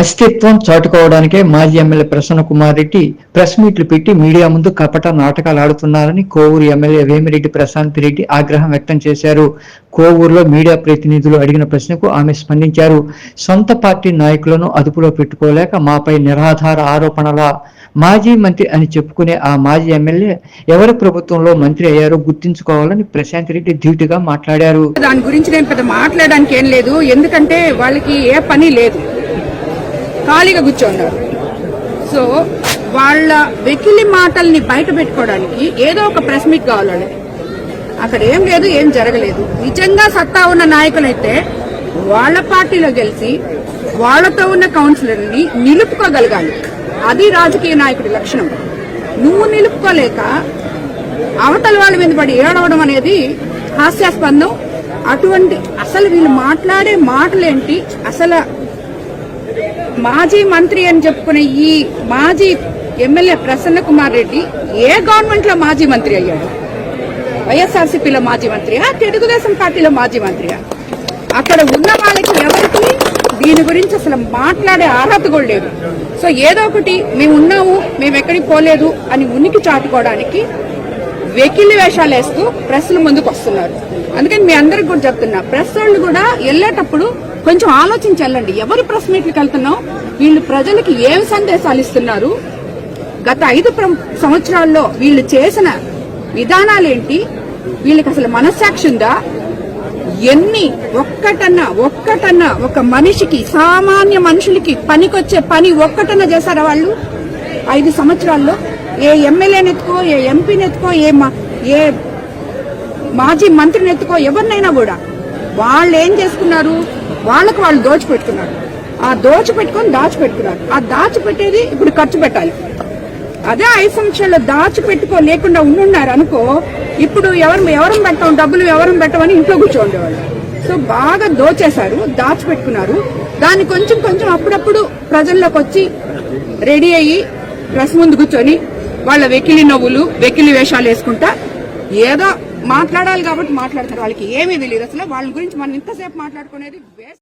అస్తిత్వం చాటుకోవడానికే మాజీ ఎమ్మెల్యే ప్రసన్న కుమార్ రెడ్డి ప్రెస్ మీట్లు పెట్టి మీడియా ముందు కపట నాటకాలు ఆడుతున్నారని కోవూరు ఎమ్మెల్యే వేమిరెడ్డి ప్రశాంత్ రెడ్డి ఆగ్రహం వ్యక్తం చేశారు. కోవూరులో మీడియా ప్రతినిధులు అడిగిన ప్రశ్నకు ఆమె స్పందించారు. సొంత పార్టీ నాయకులను అదుపులో పెట్టుకోలేక మాపై నిరాధార ఆరోపణల మాజీ మంత్రి అని చెప్పుకునే ఆ మాజీ ఎమ్మెల్యే ఎవరి ప్రభుత్వంలో మంత్రి అయ్యారో గుర్తించుకోవాలని ప్రశాంత్ రెడ్డి ధీటుగా మాట్లాడారు. దాని గురించి నేను పెద్ద మాట్లాడడానికి ఏం లేదు. ఎందుకంటే వాళ్ళకి ఏ పని లేదు. ఖాళీగా కూర్చోన్నారు. సో వాళ్ళ వెకిలి మాటల్ని బయట పెట్టుకోవడానికి ఏదో ఒక ప్రెస్ మీట్ కావాలండి. అక్కడ ఏం లేదు ఏం జరగలేదు. నిజంగా సత్తా ఉన్న నాయకులైతే వాళ్ళ పార్టీలో గెలిచి వాళ్ళతో ఉన్న కౌన్సిలర్ని నిలుపుకోగలగాలి. అది రాజకీయ నాయకుడి లక్షణం. నువ్వు నిలుపుకోలేక అవతల వాళ్ళ మీద పడి ఏడవడం అనేది హాస్యాస్పందం. అటువంటి అసలు వీళ్ళు మాట్లాడే మాటలేంటి? అసలు మాజీ మంత్రి అని చెప్పుకునే ఈ మాజీ ఎమ్మెల్యే ప్రసన్న కుమార్ రెడ్డి ఏ గవర్నమెంట్లో మాజీ మంత్రి అయ్యాడు? వైఎస్ఆర్సీపీలో మాజీ మంత్రియా? తెలుగుదేశం పార్టీలో మాజీ మంత్రియా? అక్కడ ఉన్న వాళ్ళకి ఎవరికి? దీని గురించి అసలు మాట్లాడే అర్హత కూడా లేదు. సో ఏదో ఒకటి మేము ఉన్నాము మేము ఎక్కడికి పోలేదు అని ఉనికి చాటుకోవడానికి వెకిలి వేషాలు వేస్తూ ప్రెస్ల ముందుకు వస్తున్నారు. అందుకని మీ అందరికి కూడా చెప్తున్నా ప్రెస్ వాళ్ళు కూడా వెళ్ళేటప్పుడు కొంచెం ఆలోచించి వెళ్ళండి. ఎవరు ప్రెస్ మీట్లకు వెళ్తున్నాం వీళ్ళు ప్రజలకి ఏమి సందేశాలు ఇస్తున్నారు? గత ఐదు ప్ర- సంవత్సరాల్లో వీళ్ళు చేసిన విధానాలేంటి వీళ్ళకి అసలు మనస్సాక్షి ఉందా? ఎన్ని ఒక్కటన్నా ఒక్కటన్నా ఒక మనిషికి సామాన్య మనుషులకి పనికొచ్చే పని ఒక్కటన్నా చేశారా వాళ్ళు? ఐదు సంవత్సరాల్లో ఏ ఎమ్మెల్యేని ఎత్తుకో ఏ ఎంపీని ఎత్తుకో ఏ ఏ మాజీ మంత్రిని ఎత్తుకో ఎవరినైనా కూడా. వాళ్ళు ఏం చేసుకున్నారు? వాళ్ళకు వాళ్ళు దోచిపెట్టుకున్నారు. ఆ దోచిపెట్టుకొని దాచిపెట్టుకున్నారు. ఆ దాచిపెట్టేది ఇప్పుడు ఖర్చు పెట్టాలి. అదే ఐదు లో దాచిపెట్టుకో లేకుండా ఉండున్నారు అనుకో ఇప్పుడు ఎవరు ఎవరం పెట్టాం డబ్బులు ఎవరం పెట్టమని ఇంట్లో కూర్చోండేవాళ్ళు సో బాగా దోచేశారు దాచిపెట్టుకున్నారు. దాన్ని కొంచెం కొంచెం అప్పుడప్పుడు ప్రజల్లోకి వచ్చి రెడీ అయ్యి డ్రెస్ ముందు కూర్చొని వాళ్ళ వెకిలి నవ్వులు వెకిలి వేషాలు వేసుకుంటా ఏదో మాట్లాడాలి కాబట్టి మాట్లాడతారు వాళ్ళకి ఏమీ తెలియదు అసలు. వాళ్ళ గురించి మనం ఇంతసేపు మాట్లాడుకునేది వేస్ట్.